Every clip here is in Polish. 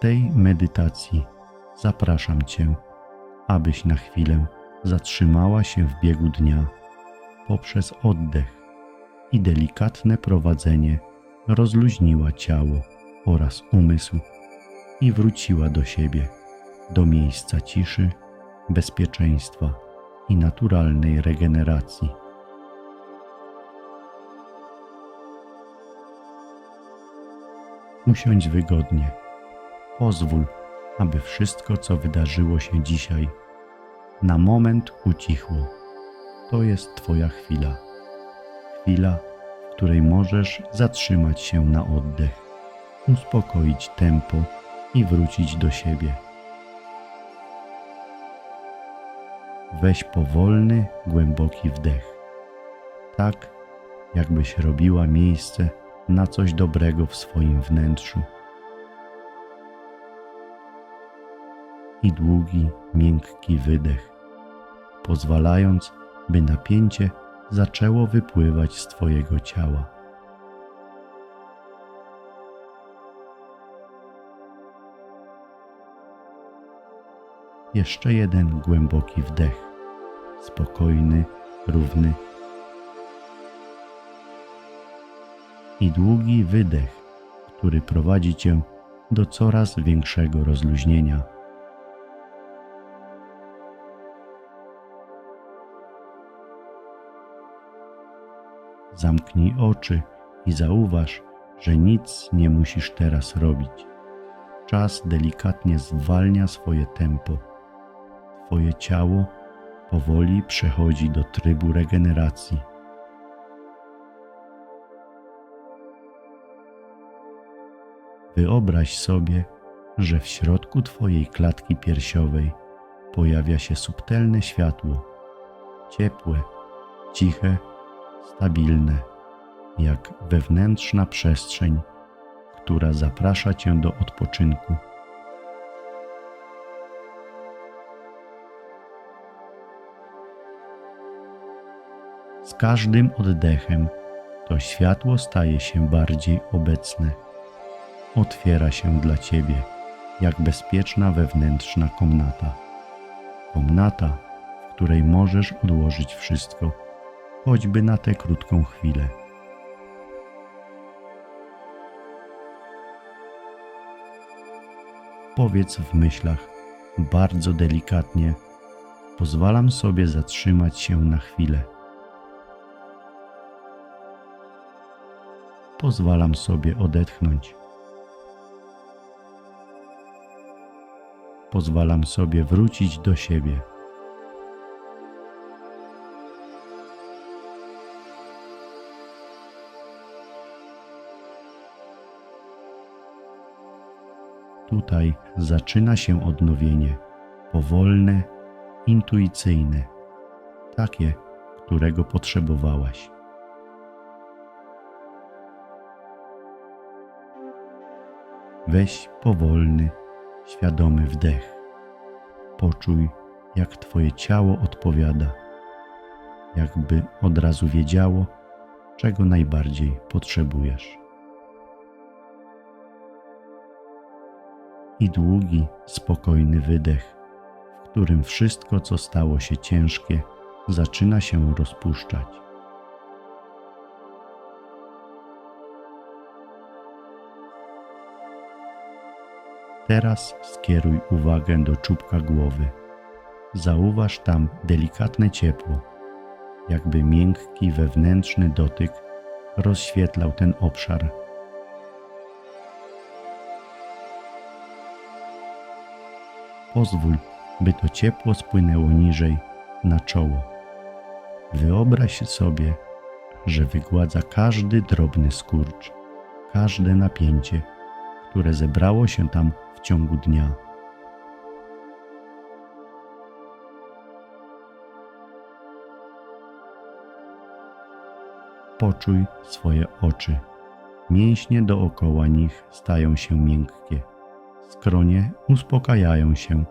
Tej medytacji zapraszam Cię, abyś na chwilę zatrzymała się w biegu dnia poprzez oddech i delikatne prowadzenie rozluźniła ciało oraz umysł i wróciła do siebie, do miejsca ciszy, bezpieczeństwa i naturalnej regeneracji. Usiądź wygodnie. Pozwól, aby wszystko, co wydarzyło się dzisiaj, na moment ucichło. To jest Twoja chwila. Chwila, w której możesz zatrzymać się na oddech, uspokoić tempo i wrócić do siebie. Weź powolny, głęboki wdech, tak jakbyś robiła miejsce na coś dobrego w swoim wnętrzu. I długi, miękki wydech, pozwalając, by napięcie zaczęło wypływać z Twojego ciała. Jeszcze jeden głęboki wdech, spokojny, równy. I długi wydech, który prowadzi Cię do coraz większego rozluźnienia. Zamknij oczy i zauważ, że nic nie musisz teraz robić. Czas delikatnie zwalnia swoje tempo. Twoje ciało powoli przechodzi do trybu regeneracji. Wyobraź sobie, że w środku Twojej klatki piersiowej pojawia się subtelne światło, ciepłe, ciche, stabilne, jak wewnętrzna przestrzeń, która zaprasza Cię do odpoczynku. Z każdym oddechem to światło staje się bardziej obecne. Otwiera się dla Ciebie jak bezpieczna wewnętrzna komnata. Komnata, w której możesz odłożyć wszystko, choćby na tę krótką chwilę. Powiedz w myślach bardzo delikatnie: Pozwalam sobie zatrzymać się na chwilę. Pozwalam sobie odetchnąć. Pozwalam sobie wrócić do siebie. Tutaj zaczyna się odnowienie, powolne, intuicyjne, takie, którego potrzebowałaś. Weź powolny, świadomy wdech. Poczuj, jak Twoje ciało odpowiada, jakby od razu wiedziało, czego najbardziej potrzebujesz. I długi, spokojny wydech, w którym wszystko, co stało się ciężkie, zaczyna się rozpuszczać. Teraz skieruj uwagę do czubka głowy. Zauważ tam delikatne ciepło, jakby miękki wewnętrzny dotyk rozświetlał ten obszar. Pozwól, by to ciepło spłynęło niżej na czoło. Wyobraź sobie, że wygładza każdy drobny skurcz, każde napięcie, które zebrało się tam w ciągu dnia. Poczuj swoje oczy. Mięśnie dookoła nich stają się miękkie. Skronie uspokajają się,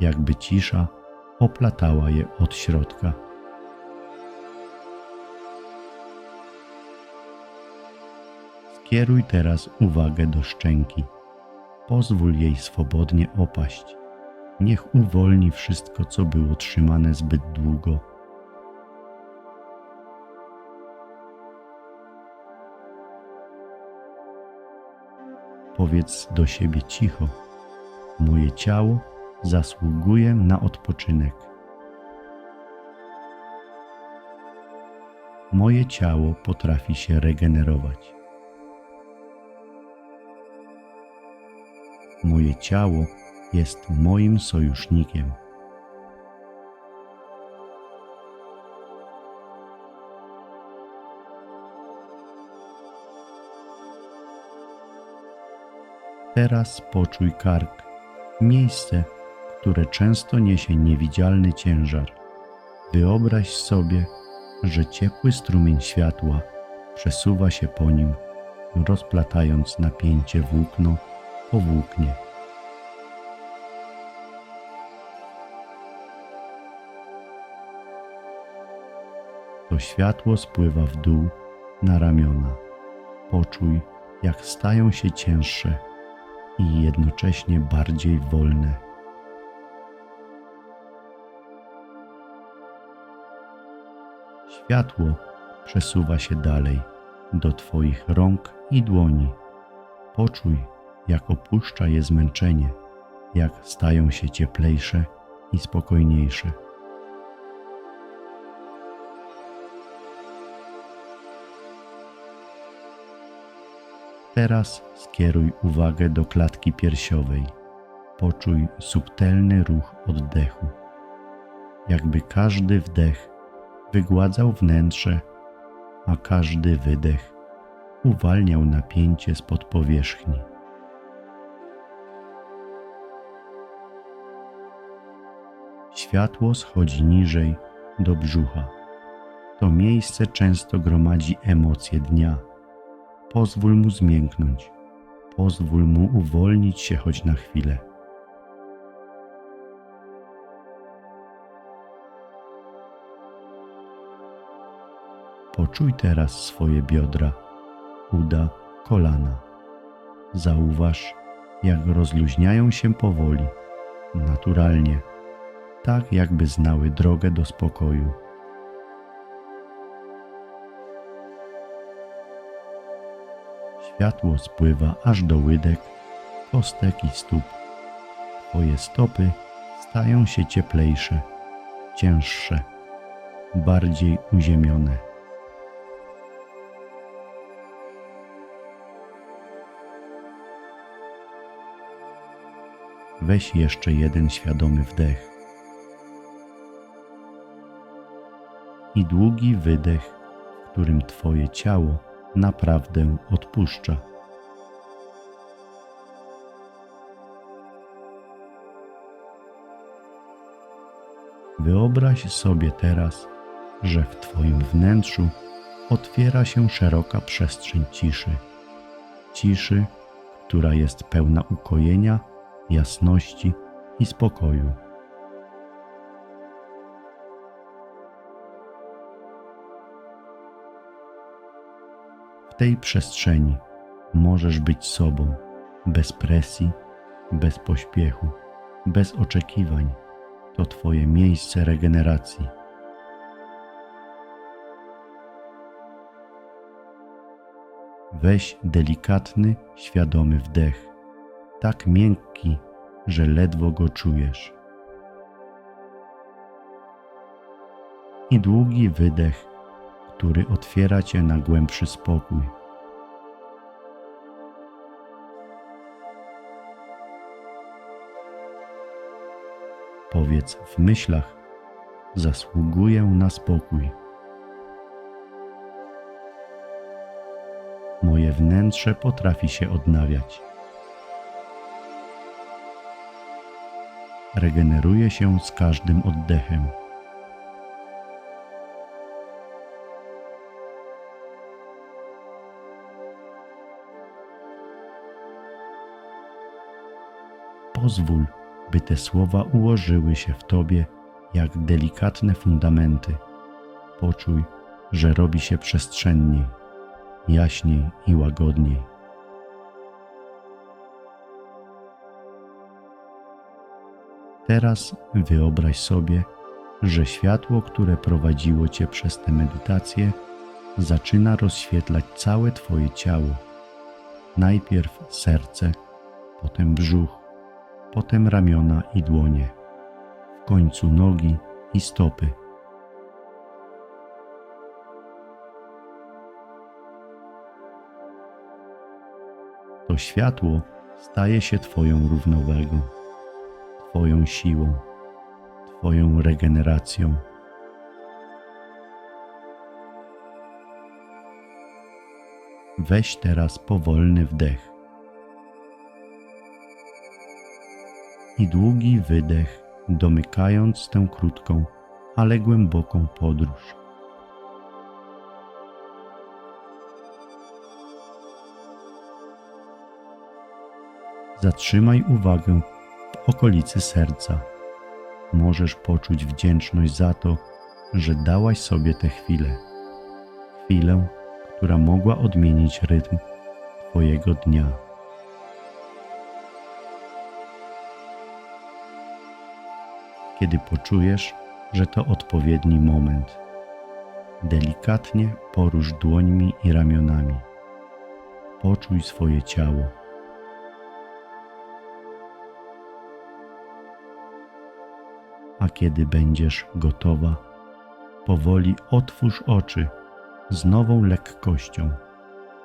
jakby cisza oplatała je od środka. Skieruj teraz uwagę do szczęki. Pozwól jej swobodnie opaść. Niech uwolni wszystko, co było trzymane zbyt długo. Powiedz do siebie cicho: Moje ciało zasługuje na odpoczynek. Moje ciało potrafi się regenerować. Moje ciało jest moim sojusznikiem. Teraz poczuj kark, miejsce, które często niesie niewidzialny ciężar. Wyobraź sobie, że ciepły strumień światła przesuwa się po nim, rozplatając napięcie włókno po włóknie. To światło spływa w dół na ramiona. Poczuj, jak stają się cięższe i jednocześnie bardziej wolne. Światło przesuwa się dalej do Twoich rąk i dłoni. Poczuj, jak opuszcza je zmęczenie, jak stają się cieplejsze i spokojniejsze. Teraz skieruj uwagę do klatki piersiowej. Poczuj subtelny ruch oddechu. Jakby każdy wdech wygładzał wnętrze, a każdy wydech uwalniał napięcie spod powierzchni. Światło schodzi niżej do brzucha. To miejsce często gromadzi emocje dnia. Pozwól mu zmięknąć. Pozwól mu uwolnić się choć na chwilę. Poczuj teraz swoje biodra, uda, kolana. Zauważ, jak rozluźniają się powoli, naturalnie, tak jakby znały drogę do spokoju. Światło spływa aż do łydek, kostek i stóp. Twoje stopy stają się cieplejsze, cięższe, bardziej uziemione. Weź jeszcze jeden świadomy wdech i długi wydech, w którym Twoje ciało naprawdę odpuszcza. Wyobraź sobie teraz, że w Twoim wnętrzu otwiera się szeroka przestrzeń ciszy. Ciszy, która jest pełna ukojenia, jasności i spokoju. Tej przestrzeni możesz być sobą, bez presji, bez pośpiechu, bez oczekiwań. To Twoje miejsce regeneracji. Weź delikatny, świadomy wdech, tak miękki, że ledwo go czujesz. I długi wydech, który otwiera cię na głębszy spokój. Powiedz w myślach: Zasługuję na spokój. Moje wnętrze potrafi się odnawiać. Regeneruje się z każdym oddechem. Pozwól, by te słowa ułożyły się w tobie jak delikatne fundamenty. Poczuj, że robi się przestrzenniej, jaśniej i łagodniej. Teraz wyobraź sobie, że światło, które prowadziło Cię przez tę medytację, zaczyna rozświetlać całe Twoje ciało. Najpierw serce, potem brzuch, potem ramiona i dłonie, w końcu nogi i stopy. To światło staje się Twoją równowagą, Twoją siłą, Twoją regeneracją. Weź teraz powolny wdech i długi wydech, domykając tę krótką, ale głęboką podróż. Zatrzymaj uwagę w okolicy serca. Możesz poczuć wdzięczność za to, że dałaś sobie tę chwilę. Chwilę, która mogła odmienić rytm Twojego dnia. Kiedy poczujesz, że to odpowiedni moment, delikatnie porusz dłońmi i ramionami. Poczuj swoje ciało. A kiedy będziesz gotowa, powoli otwórz oczy z nową lekkością,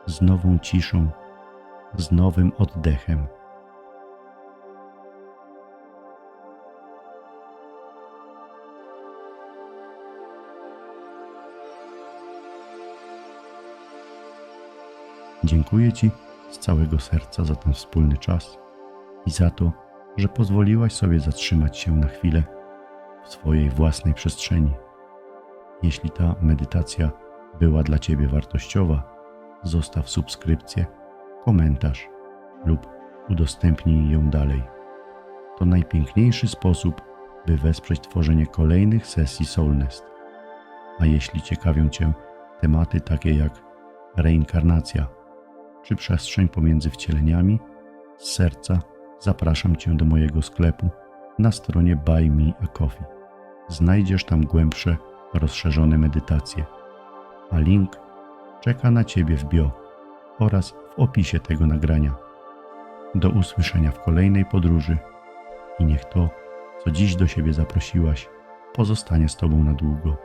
z nową ciszą, z nowym oddechem. Dziękuję Ci z całego serca za ten wspólny czas i za to, że pozwoliłaś sobie zatrzymać się na chwilę w swojej własnej przestrzeni. Jeśli ta medytacja była dla Ciebie wartościowa, zostaw subskrypcję, komentarz lub udostępnij ją dalej. To najpiękniejszy sposób, by wesprzeć tworzenie kolejnych sesji Soulnest. A jeśli ciekawią Cię tematy takie jak reinkarnacja czy przestrzeń pomiędzy wcieleniami, z serca zapraszam Cię do mojego sklepu na stronie Buy Me a Coffee. Znajdziesz tam głębsze, rozszerzone medytacje, a link czeka na Ciebie w bio oraz w opisie tego nagrania. Do usłyszenia w kolejnej podróży i niech to, co dziś do siebie zaprosiłaś, pozostanie z Tobą na długo.